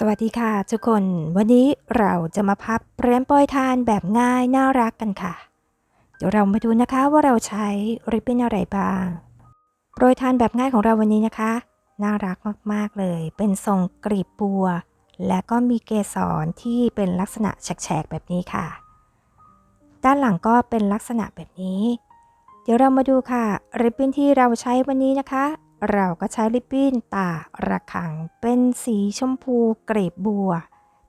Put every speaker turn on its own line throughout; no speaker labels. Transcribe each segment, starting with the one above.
สวัสดีค่ะทุกคน วันนี้เราจะมาพับเปรมปรยทานแบบง่ายน่ารักกันค่ะ เดี๋ยวเรามาดูนะคะว่าเราใช้ริบบิ้นอะไรบ้างโปรยทานแบบง่ายของเราวันนี้นะคะ น่ารักมากๆเลย เป็นทรงกรีบบัว และก็มีเกสรที่เป็นลักษณะแฉกๆแบบนี้ค่ะ ด้านหลังก็เป็นลักษณะแบบนี้ เดี๋ยวเรามาดูค่ะริบบิ้นที่เราใช้วันนี้นะคะ เราก็ใช้ริบบิ้นตาระคังเป็นสีชมพูกรีบบัว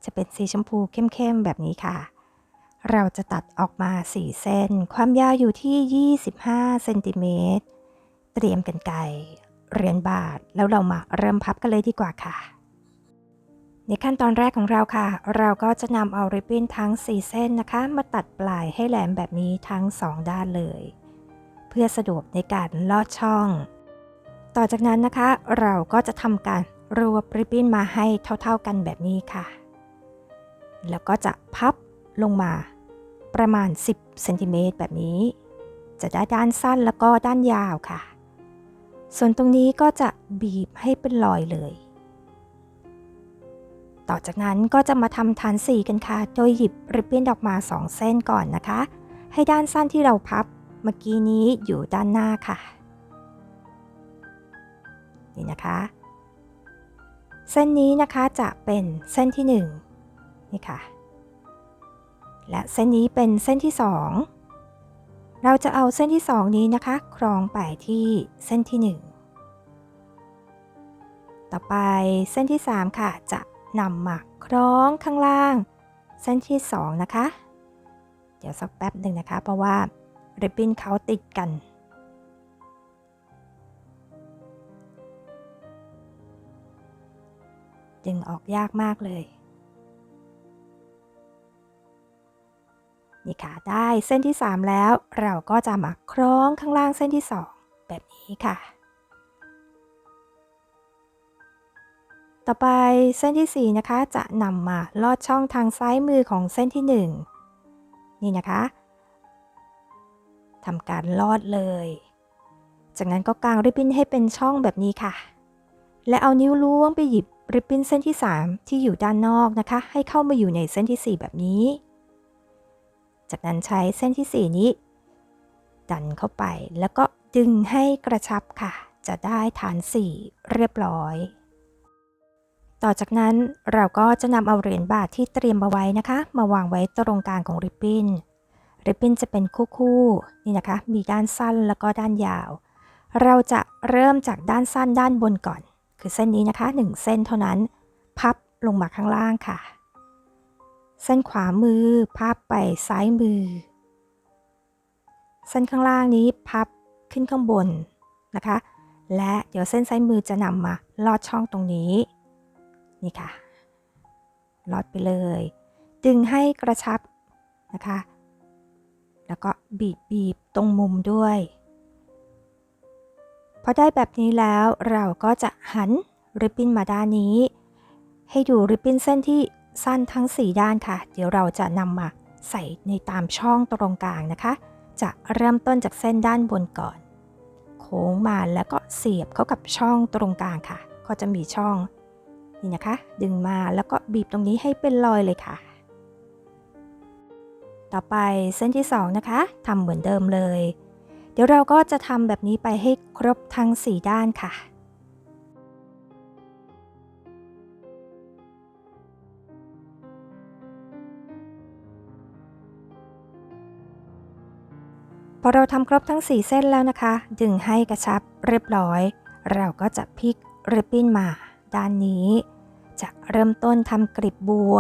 จะเป็นสีชมพูเข้มๆแบบนี้ค่ะ เราจะตัดออกมา 4 เส้น ความยาวอยู่ที่ 25เซนติเมตรเตรียมกันไกเรียญบาทแล้วเรามาเริ่มพับกันเลยดีกว่าค่ะ ในขั้นตอนแรกของเราค่ะ เราก็จะนำเอาริบบิ้นทั้ง 4 เส้นนะคะ มาตัดปลายให้แหลมแบบนี้ทั้ง 2 ด้านเลย เพื่อสะดวกในการลอดช่อง ต่อจากนั้นนะคะ เราก็จะทำการรวบริบบิ้นมาให้เท่าๆกันแบบนี้ค่ะ แล้วก็จะพับลงมาประมาณ 10เซนติเมตรแบบนี้ จะได้ด้านสั้นแล้วก็ด้านยาวค่ะ ส่วนตรงนี้ก็จะบีบให้เป็นรอยเลย ต่อจากนั้นก็จะมาทำฐานสีกันค่ะ โดยหยิบริบบิ้นออกมา 2 เส้นก่อนนะคะ ให้ด้านสั้นที่เราพับเมื่อกี้นี้อยู่ด้านหน้าค่ะ นี่นะคะ เส้นนี้นะคะจะเป็นเส้นที่ 1 นี่ค่ะ และเส้นนี้เป็นเส้นที่ 2 เราจะเอาเส้นที่ 2 นี้นะคะคล้องไปที่เส้นที่ 1 ต่อไปเส้นที่ 3 ค่ะ จะนำมาคล้องข้างล่าง เส้นที่ 2 นะคะ เดี๋ยวสักแป๊บหนึ่งนะคะ เพราะว่าริบบิ้นเขาติดกัน ดึงออกยากมากเลย นี่ค่ะ ได้เส้นที่ 3 แล้วเราก็จะมาคล้องข้างล่างเส้นที่ 2 แบบนี้ค่ะ ต่อไปเส้นที่ 4 นะคะจะนำมาลอดช่องทางซ้ายมือของเส้นที่ 1 นี่นะคะทำการลอดเลย จากนั้นก็กางริบบิ้นให้เป็นช่องแบบนี้ค่ะ และเอานิ้วล้วงไปหยิบ ริบบิ้นเส้นที่ 3 ที่อยู่ด้านนอกนะคะ ให้เข้ามาอยู่ในเส้นที่ 4 แบบนี้ จากนั้นใช้เส้นที่ 4 นี้ ดันเข้าไปแล้วก็ดึงให้กระชับค่ะ จะได้ฐาน 4 เรียบร้อย ต่อจากนั้นเราก็จะนำเอาเหรียญบาทที่เตรียมเอาไว้นะคะ มาวางไว้ตรงกลางของริบบิ้นริบบิ้นจะเป็นคู่ๆนี่นะคะ มีด้านสั้นแล้วก็ด้านยาว เราจะเริ่มจากด้านสั้นด้านบนก่อน คือเส้นนี้นะคะ 1 เส้นเท่านั้น พับลงมาข้างล่างค่ะ เส้นขวามือพับไปซ้ายมือ เส้นข้างล่างนี้พับขึ้นข้างบนนะคะ และเดี๋ยวเส้นซ้ายมือจะนำมาลอดช่องตรงนี้ นี่ค่ะ ลอดไปเลย ดึงให้กระชับนะคะ แล้วก็บีบบีบตรงมุมด้วย อได้แบบนี้แล้วเราก็จะหันริบบิ้นมาด้านนี้ ให้ดูริบบิ้นเส้นที่สั้นทั้ง 4 ด้านค่ะ เดี๋ยวเราจะนำมาใส่ในตามช่องตรงกลางนะคะ จะเริ่มต้นจากเส้นด้านบนก่อน โค้งมาแล้วก็เสียบเข้ากับช่องตรงกลางค่ะ ก็จะมีช่องนี่นะคะ ดึงมาแล้วก็บีบตรงนี้ให้เป็นรอยเลยค่ะ ต่อไปเส้นที่ 2 นะคะทำเหมือนเดิมเลย ดี๋ยวเราก็จะทำแบบนี้ไปให้ครบทั้ง 4 ด้านค่ะพอเราทำครบทั้ง 4 เส้นแล้วนะคะ ดึงให้กระชับเรียบร้อย เราก็จะพลิกริบบิ้นมา ด้านนี้ จะเริ่มต้นทำกลีบบัว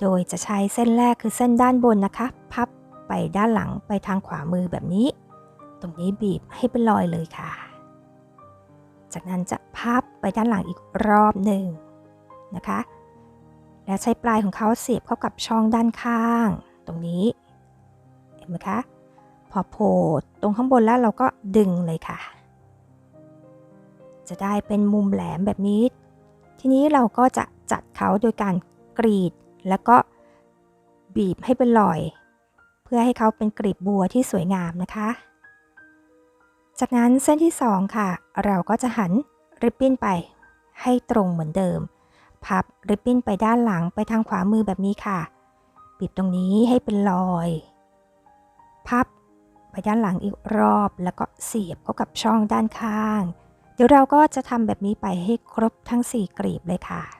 โดยจะใช้เส้นแรกคือเส้นด้านบนนะคะ พับไปด้านหลังไปทางขวามือแบบนี้ ตรงนี้บีบให้เป็นรอยเลยค่ะ จากนั้นจะพับไปด้านหลังอีกรอบหนึ่งนะคะ และใช้ปลายของเขาเสียบเข้ากับช่องด้านข้าง ตรงนี้ เห็นไหมคะ พอโผล่ตรงข้างบนแล้วเราก็ดึงเลยค่ะ จะได้เป็นมุมแหลมแบบนี้ ทีนี้เราก็จะจัดเขาโดยการกรีดแล้วก็บีบให้เป็นรอย เพื่อให้เขาเป็นกรีบบัวที่สวยงามนะคะ จากนั้นเส้นที่ 2 ค่ะ เราก็จะหันริบบิ้นไปให้ตรงเหมือนเดิม พับริบบิ้นไปด้านหลังไปทางขวามือแบบนี้ค่ะบีบตรงนี้ให้เป็นรอย พับไปด้านหลังอีกรอบแล้วก็เสียบเข้ากับช่องด้านข้าง เดี๋ยวเราก็จะทำแบบนี้ไปให้ครบทั้ง 4กลีบเลยค่ะ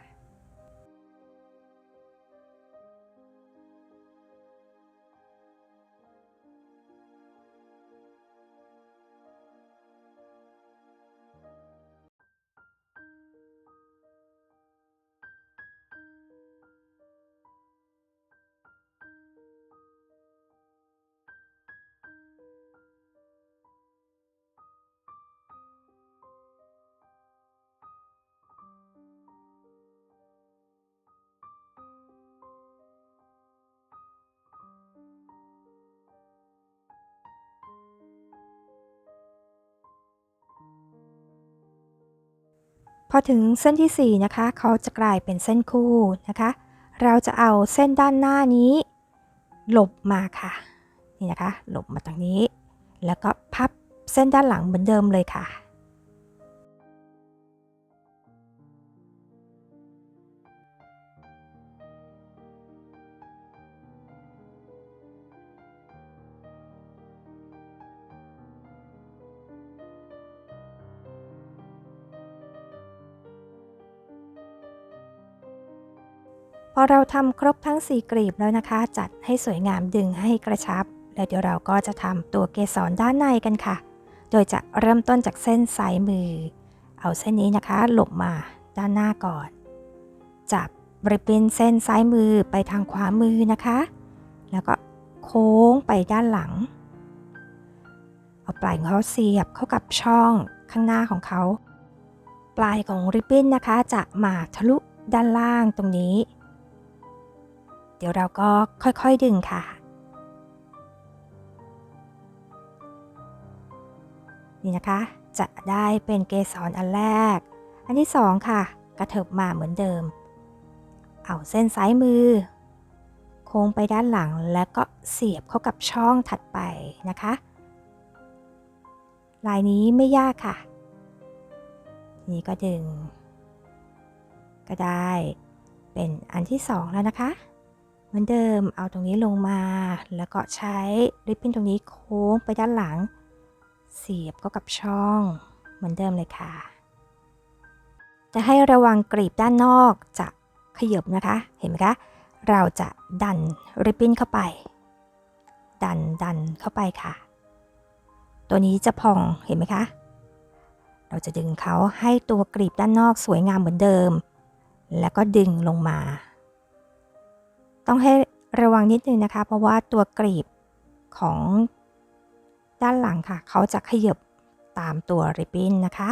พอถึงเส้นที่ 4 นะคะ เขาจะกลายเป็นเส้นคู่นะคะ เราจะเอาเส้นด้านหน้านี้หลบมาค่ะ นี่นะคะ หลบมาตรงนี้ แล้วก็พับเส้นด้านหลังเหมือนเดิมเลยค่ะ อเราทำครบทั้ง 4กลีบแล้วนะคะ จัดให้สวยงามดึงให้กระชับ แล้วเดี๋ยวเราก็จะทำตัวเกสรด้านในกันค่ะ โดยจะเริ่มต้นจากเส้นซ้ายมือ เอาเส้นนี้นะคะหลบมาด้านหน้าก่อน จับบริเวณเส้นซ้ายมือไปทางขวามือนะคะ แล้วก็โค้งไปด้านหลัง เอาปลายของเขาเสียบเข้ากับช่องข้างหน้าของเขา ปลายของริบบิ้นนะคะจะมาทะลุด้านล่างตรงนี้ เดี๋ยวเราก็ค่อยๆดึงค่ะ นี่นะคะ จะได้เป็นเกสรอันแรก อันที่สองค่ะ กระเถิบมาเหมือนเดิม เอาเส้นซ้ายมือ โค้งไปด้านหลังแล้วก็เสียบเข้ากับช่องถัดไปนะคะ ลายนี้ไม่ยากค่ะ นี่ก็ดึง ก็ได้เป็นอันที่สองแล้วนะคะ เหมือนเดิมเอาตรงนี้ลงมา แล้วก็ใช้ริบบิ้นตรงนี้โค้งไปด้านหลัง เสียบเข้ากับช่อง เหมือนเดิมเลยค่ะ จะให้ระวังกรีบด้านนอกจะขยบนะคะ เห็นไหมคะ เราจะดันริบบิ้นเข้าไป ดันดันเข้าไปค่ะ ตัวนี้จะพองเห็นไหมคะ เราจะดึงเขาให้ตัวกรีบด้านนอกสวยงามเหมือนเดิม แล้วก็ดึงลงมา ต้องให้ระวังนิดนึงนะคะ เพราะว่าตัวกรีบของด้านหลังค่ะ เขาจะขยับตามตัวริบบิ้นนะคะ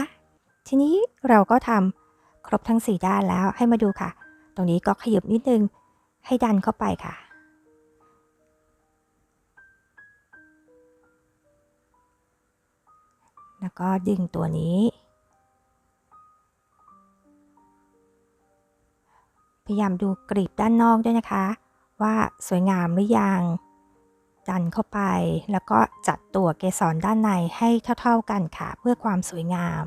ทีนี้เราก็ทำครบทั้ง 4 ด้านแล้วให้มาดูค่ะ ตรงนี้ก็ขยับนิดนึงให้ดันเข้าไปค่ะ แล้วก็ดึงตัวนี้ พยายามดูกรีบด้านนอกด้วยนะคะ ว่าสวยงามหรือยัง ดันเข้าไป แล้วก็จัดตัวเกสรด้านในให้เท่าๆกันค่ะ เพื่อความสวยงาม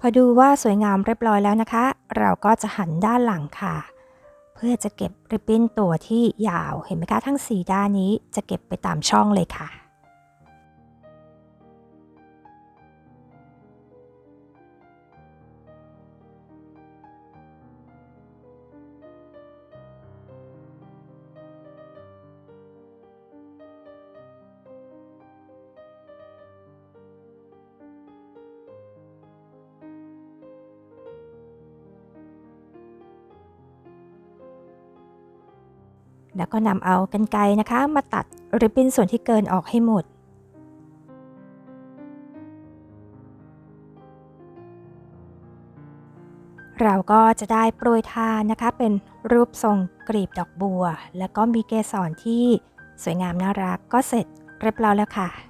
พอดูว่าสวยงามเรียบร้อยแล้วนะคะ เราก็จะหันด้านหลังค่ะ เพื่อจะเก็บริบบิ้นตัวที่ยาวเห็นไหมคะทั้ง 4 ด้านนี้จะเก็บไปตามช่องเลยค่ะ แล้วก็นำเอากันไกรนะคะ มาตัดริบบิ้นส่วนที่เกินออกให้หมด เราก็จะได้โปรยทานนะคะ เป็นรูปทรงกลีบดอกบัว แล้วก็มีเกสรที่สวยงามน่ารักก็เสร็จเรียบร้อยแล้วค่ะ